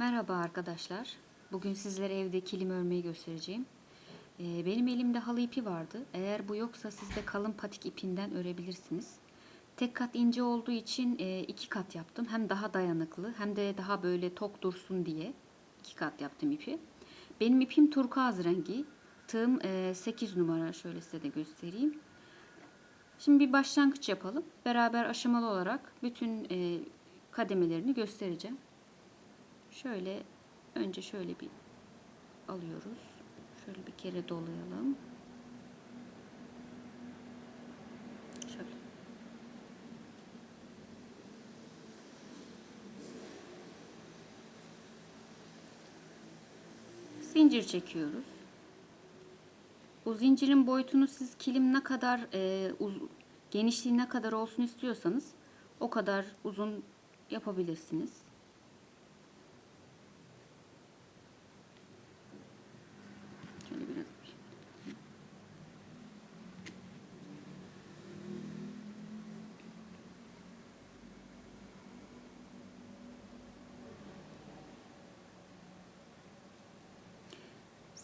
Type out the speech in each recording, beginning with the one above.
Merhaba arkadaşlar. Bugün sizlere evde kilim örmeyi göstereceğim. Ee, benim elimde halı ipi vardı. Eğer bu yoksa siz de kalın patik ipinden örebilirsiniz. Tek kat ince olduğu için e, iki kat yaptım. Hem daha dayanıklı hem de daha böyle tok dursun diye iki kat yaptım ipi. Benim ipim turkuaz rengi. Tığım e, 8 numara. Şöyle size de göstereyim. Şimdi bir başlangıç yapalım. Beraber aşamalı olarak bütün e, kademelerini göstereceğim. Şöyle önce şöyle bir alıyoruz. Şöyle bir kere dolayalım. Şöyle. Zincir çekiyoruz. Bu zincirin boyutunu siz kilim ne kadar e, uz, genişliği ne kadar olsun istiyorsanız o kadar uzun yapabilirsiniz.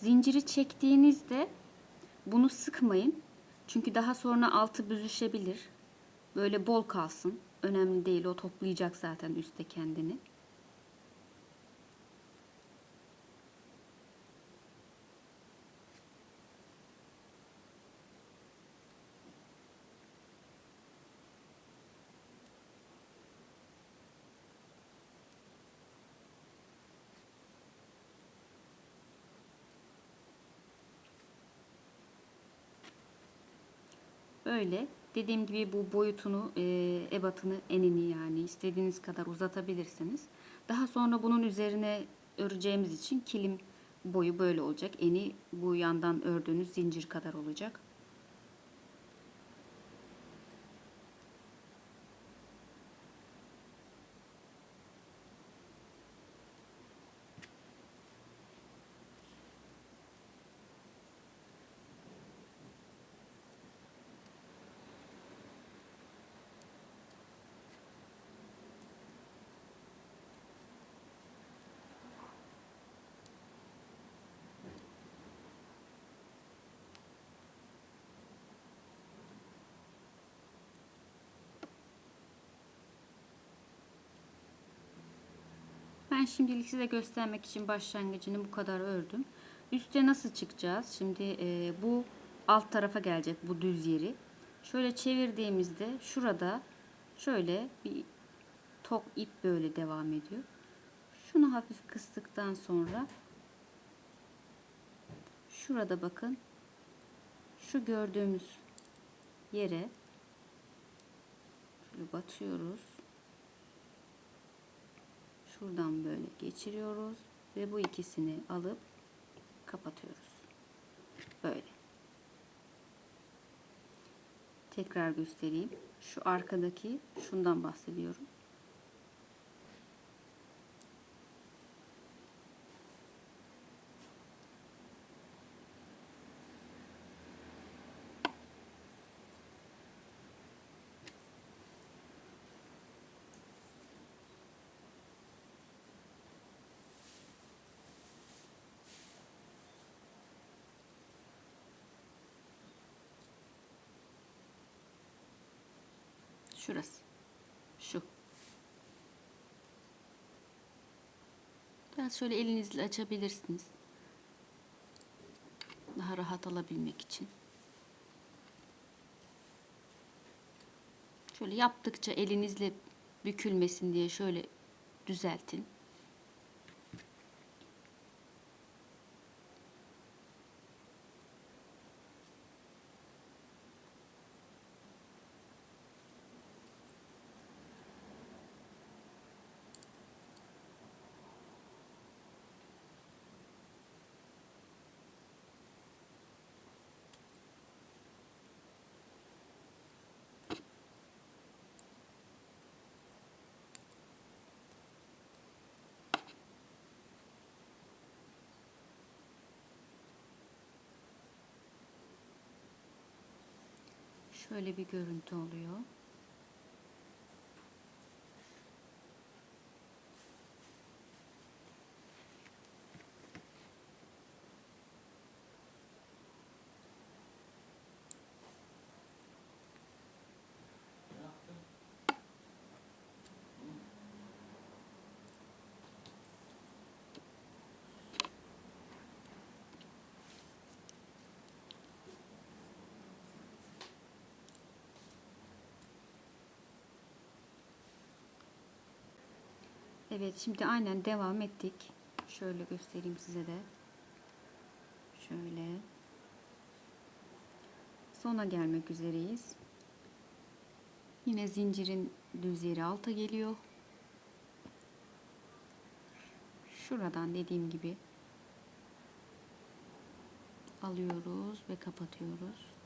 Zinciri çektiğinizde bunu sıkmayın. Çünkü daha sonra altı büzüşebilir. Böyle bol kalsın. Önemli değil. O toplayacak zaten üstte kendini. Böyle dediğim gibi bu boyutunu, e, ebatını, enini yani istediğiniz kadar uzatabilirsiniz. Daha sonra bunun üzerine öreceğimiz için kilim boyu böyle olacak. Eni bu yandan ördüğünüz zincir kadar olacak. Şimdilik size göstermek için başlangıcını bu kadar ördüm. Üste nasıl çıkacağız? Şimdi e, bu alt tarafa gelecek bu düz yeri. Şöyle çevirdiğimizde şurada şöyle bir tok ip böyle devam ediyor. Şunu hafif kıstıktan sonra şurada bakın şu gördüğümüz yere şöyle batıyoruz. Şuradan böyle geçiriyoruz ve bu ikisini alıp kapatıyoruz. Böyle. Tekrar göstereyim. Şu arkadaki şundan bahsediyorum. Şurası. Şu. Biraz şöyle elinizle açabilirsiniz. Daha rahat alabilmek için. Şöyle yaptıkça elinizle bükülmesin diye şöyle düzeltin. Şöyle bir görüntü oluyor. Evet şimdi aynen devam ettik. Şöyle göstereyim size de. Şöyle. Sona gelmek üzereyiz. Yine zincirin düz yeri alta geliyor. Şuradan dediğim gibi alıyoruz ve kapatıyoruz.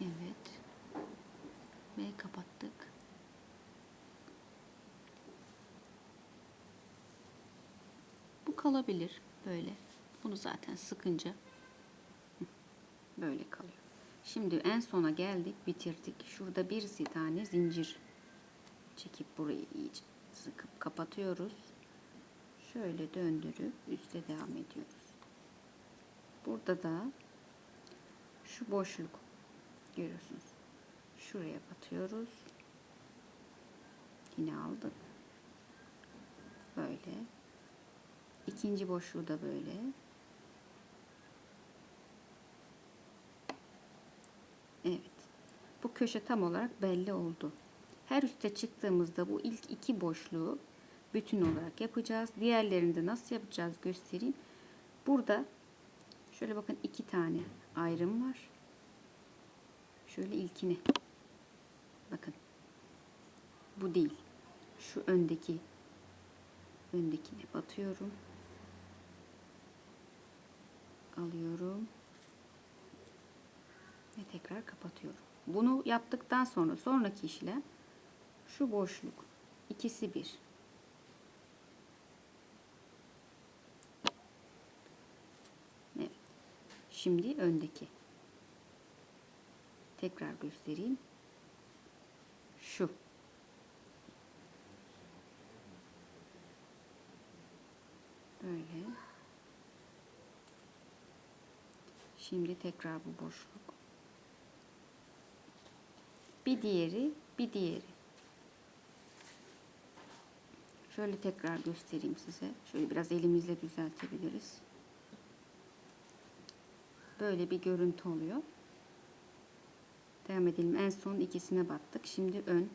Evet. Ve kapattık. Bu kalabilir böyle. Bunu zaten sıkınca böyle kalıyor. Şimdi en sona geldik, bitirdik. Şurada bir tane zincir çekip burayı iyice sıkıp kapatıyoruz. Şöyle döndürüp üste devam ediyoruz. Burada da şu boşluk görüyorsunuz. Şuraya batıyoruz. Yine aldık. Böyle. İkinci boşluğu da böyle. Evet. Bu köşe tam olarak belli oldu. Her üste çıktığımızda bu ilk iki boşluğu bütün olarak yapacağız. Diğerlerini de nasıl yapacağız göstereyim. Burada şöyle bakın iki tane ayrım var. Şöyle ilkini. Bakın. Bu değil. Şu öndeki öndekine batıyorum. Alıyorum. Ve tekrar kapatıyorum. Bunu yaptıktan sonra sonraki işlem şu boşluk. ikisi bir. Evet. Şimdi öndeki. Tekrar göstereyim. Şu. Böyle. Şimdi tekrar bu boşluk. Bir diğeri, bir diğeri. Şöyle tekrar göstereyim size. Şöyle biraz elimizle düzeltebiliriz. Böyle bir görüntü oluyor. Devam edelim. En son ikisine battık. Şimdi ön.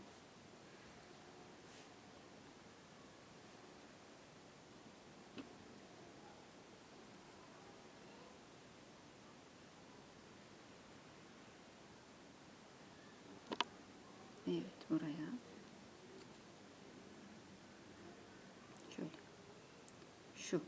Buraya. Şöyle. Şu.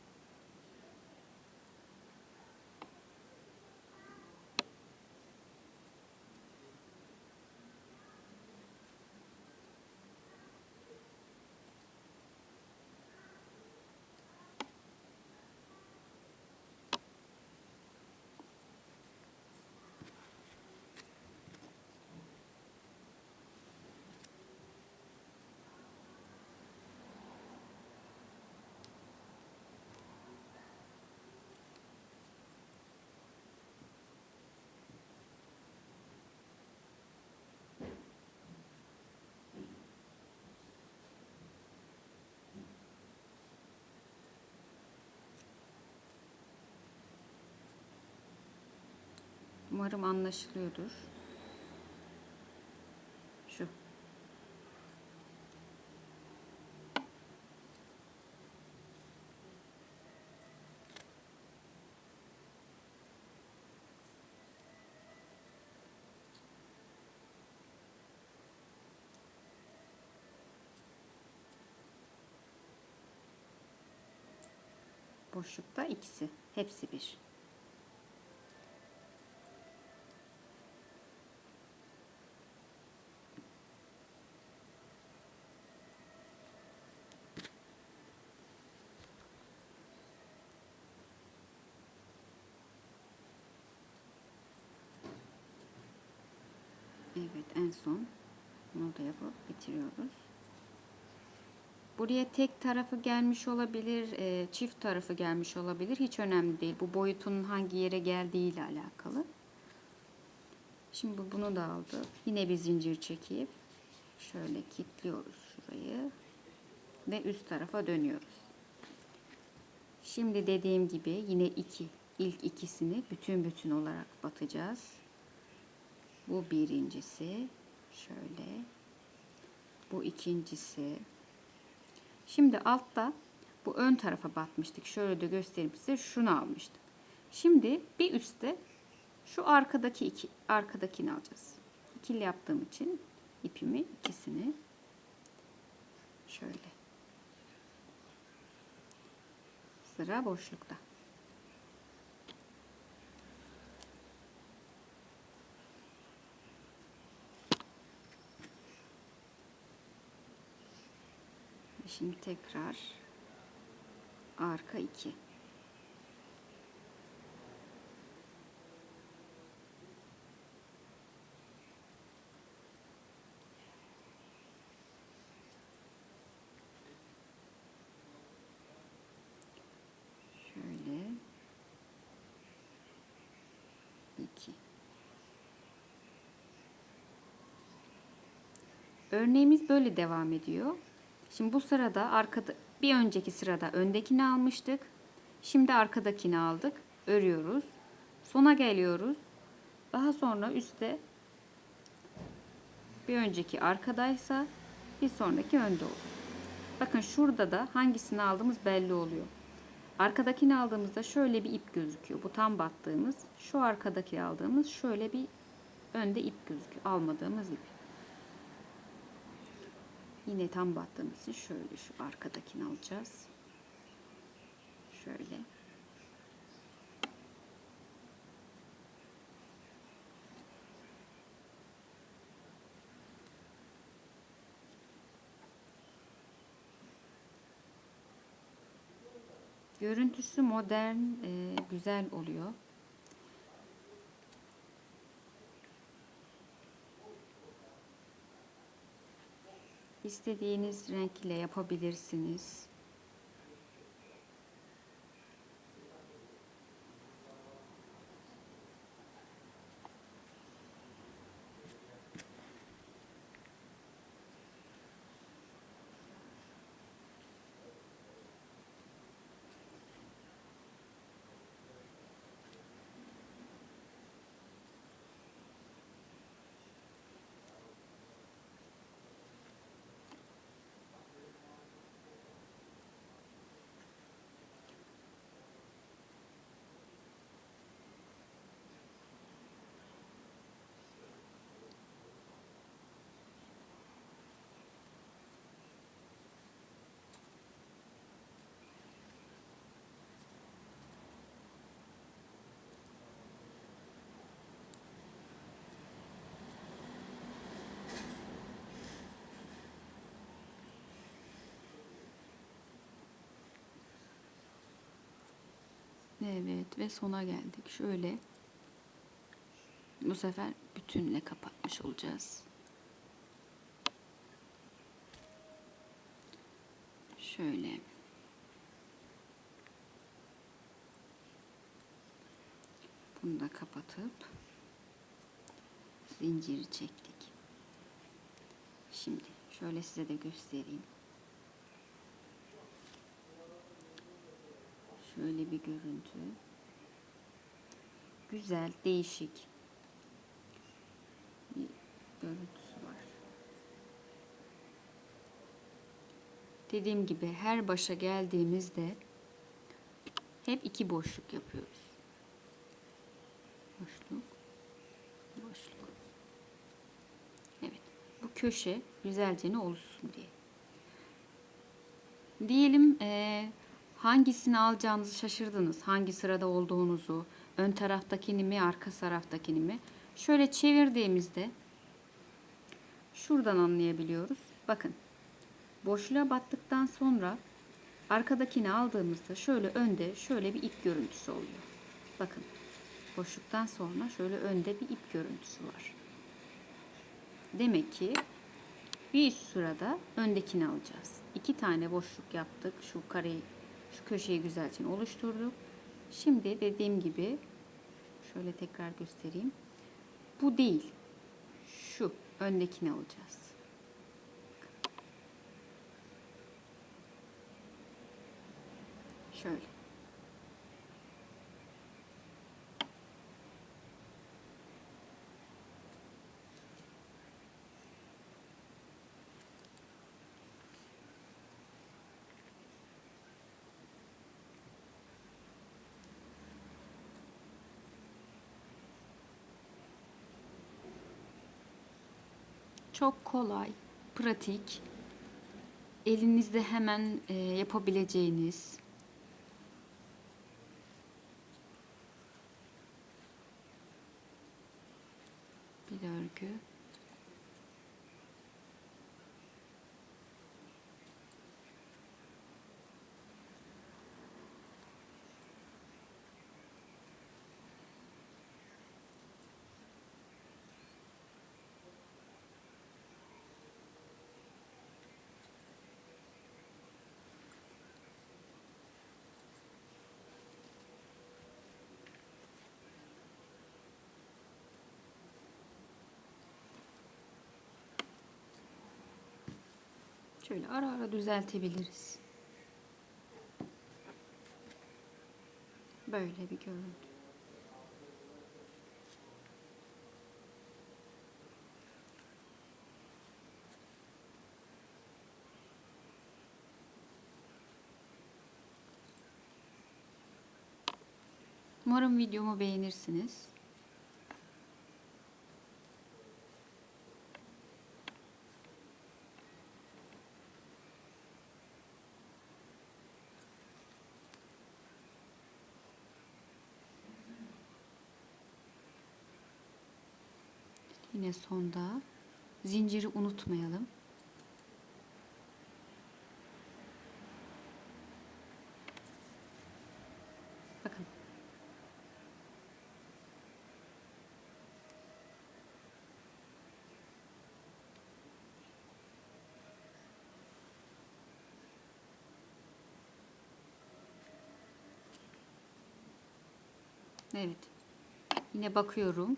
Umarım anlaşılıyordur. Şu. Boşlukta ikisi. Hepsi bir. Evet en son bunu da yapıp bitiriyoruz. Buraya tek tarafı gelmiş olabilir, e, çift tarafı gelmiş olabilir. Hiç önemli değil. Bu boyutunun hangi yere geldiği ile alakalı. Şimdi bunu da aldık. Yine bir zincir çekip şöyle kilitliyoruz şurayı ve üst tarafa dönüyoruz. Şimdi dediğim gibi yine iki ilk ikisini bütün bütün olarak batacağız. Bu birincisi. Şöyle. Bu ikincisi. Şimdi altta bu ön tarafa batmıştık. Şöyle de göstereyim size. Şunu almıştık. Şimdi bir üstte şu arkadaki iki arkadakini alacağız. İkili yaptığım için ipimi ikisini şöyle sıra boşlukta. Şimdi tekrar arka 2. Şöyle 2. Örneğimiz böyle devam ediyor. Şimdi bu sırada arkada bir önceki sırada öndekini almıştık. Şimdi arkadakini aldık. Örüyoruz. Sona geliyoruz. Daha sonra üstte bir önceki arkadaysa bir sonraki önde olur. Bakın şurada da hangisini aldığımız belli oluyor. Arkadakini aldığımızda şöyle bir ip gözüküyor. Bu tam battığımız. Şu arkadaki aldığımız şöyle bir önde ip gözüküyor. Almadığımız ip. Yine tam battığımız için şöyle şu arkadakini alacağız. Şöyle. Görüntüsü modern, e, güzel oluyor. İstediğiniz renk ile yapabilirsiniz. Evet ve sona geldik. Şöyle bu sefer bütünle kapatmış olacağız. Şöyle. Bunu da kapatıp zinciri çektik. Şimdi şöyle size de göstereyim. Şöyle bir görüntü. Güzel, değişik bir görüntüsü var. Dediğim gibi her başa geldiğimizde hep iki boşluk yapıyoruz. Boşluk, boşluk. Evet, bu köşe güzelce ne oluşsun diye. Diyelim eee hangisini alacağınızı şaşırdınız. Hangi sırada olduğunuzu, ön taraftakini mi, arka taraftakini mi? Şöyle çevirdiğimizde şuradan anlayabiliyoruz. Bakın. Boşluğa battıktan sonra arkadakini aldığımızda şöyle önde şöyle bir ip görüntüsü oluyor. Bakın. Boşluktan sonra şöyle önde bir ip görüntüsü var. Demek ki bir üst sırada öndekini alacağız. İki tane boşluk yaptık. Şu kareyi şu köşeyi güzelce oluşturduk. Şimdi dediğim gibi şöyle tekrar göstereyim. Bu değil. Şu öndekini alacağız. Şöyle. Çok kolay, pratik, elinizde hemen e, yapabileceğiniz bir örgü. Şöyle ara ara düzeltebiliriz. Böyle bir görüntü. Umarım videomu beğenirsiniz. Yine sonda zinciri unutmayalım. Bakın. Evet. Yine bakıyorum.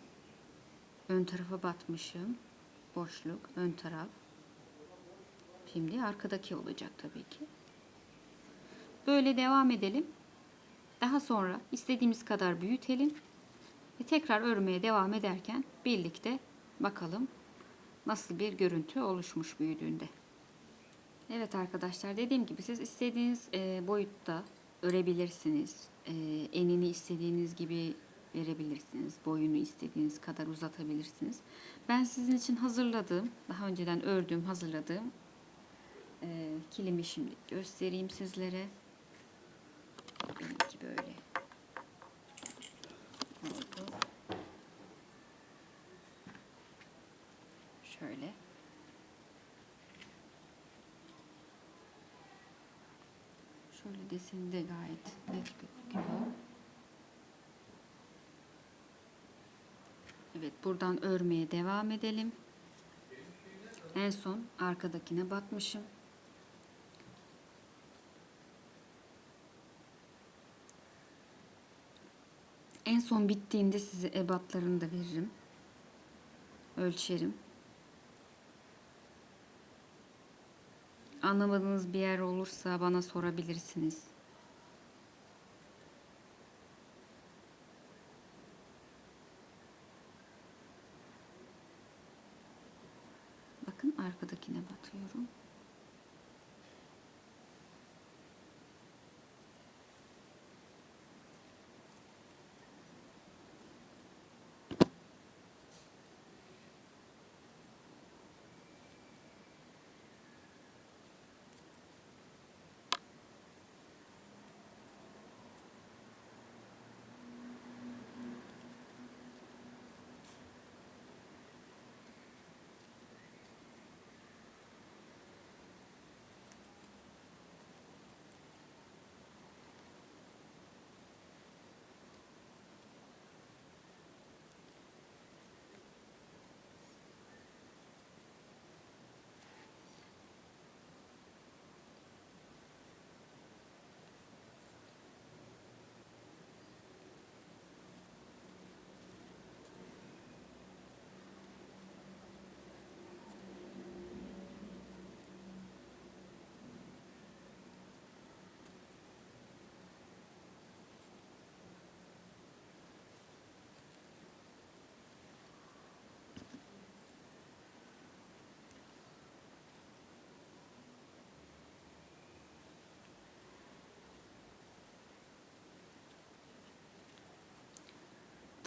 Ön tarafa batmışım. Boşluk, ön taraf. Şimdi arkadaki olacak tabii ki. Böyle devam edelim. Daha sonra istediğimiz kadar büyütelim. Ve tekrar örmeye devam ederken birlikte bakalım nasıl bir görüntü oluşmuş büyüdüğünde. Evet arkadaşlar dediğim gibi siz istediğiniz boyutta örebilirsiniz. Enini istediğiniz gibi verebilirsiniz. Boyunu istediğiniz kadar uzatabilirsiniz. Ben sizin için hazırladığım, daha önceden ördüğüm, hazırladığım e, kilimi şimdi göstereyim sizlere. Benimki böyle oldu. Şöyle. Şöyle deseni de gayet net gözüküyor. Evet buradan örmeye devam edelim. En son arkadakine batmışım. En son bittiğinde size ebatlarını da veririm. Ölçerim. Anlamadığınız bir yer olursa bana sorabilirsiniz.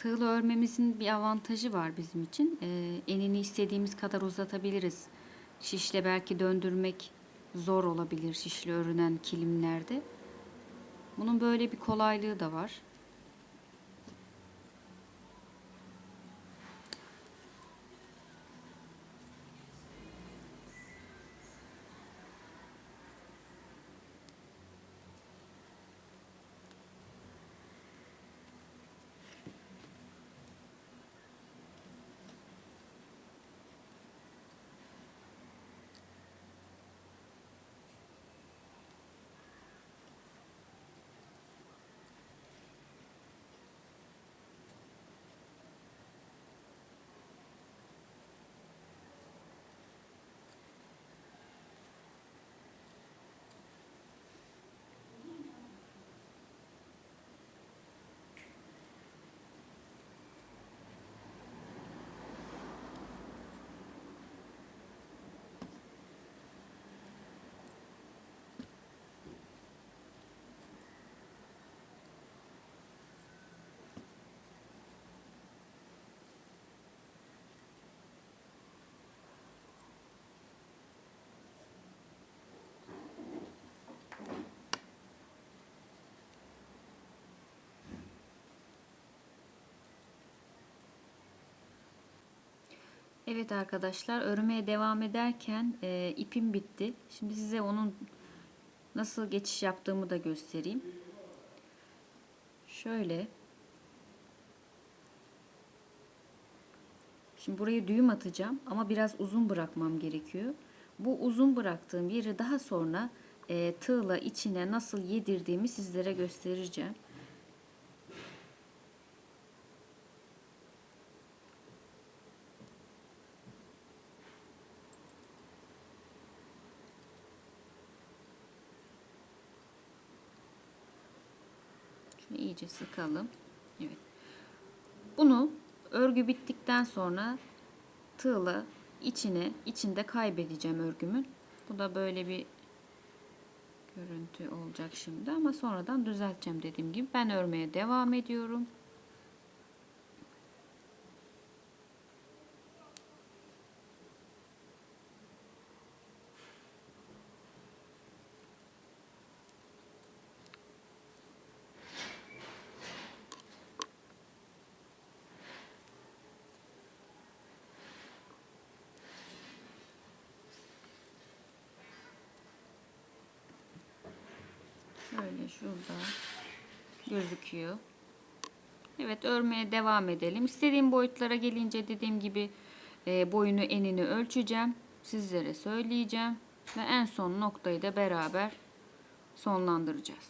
Tığla örmemizin bir avantajı var bizim için. Ee, enini istediğimiz kadar uzatabiliriz. Şişle belki döndürmek zor olabilir şişle örünen kilimlerde. Bunun böyle bir kolaylığı da var. Evet arkadaşlar örmeye devam ederken e, ipim bitti. Şimdi size onun nasıl geçiş yaptığımı da göstereyim. Şöyle. Şimdi buraya düğüm atacağım ama biraz uzun bırakmam gerekiyor. Bu uzun bıraktığım yeri daha sonra e, tığla içine nasıl yedirdiğimi sizlere göstereceğim. Şunu iyice sıkalım. Evet. Bunu örgü bittikten sonra tığla içine içinde kaybedeceğim örgümün. Bu da böyle bir görüntü olacak şimdi ama sonradan düzelteceğim dediğim gibi. Ben örmeye devam ediyorum. Şöyle şurada gözüküyor. Evet örmeye devam edelim. İstediğim boyutlara gelince dediğim gibi e, boyunu enini ölçeceğim. Sizlere söyleyeceğim. Ve en son noktayı da beraber sonlandıracağız.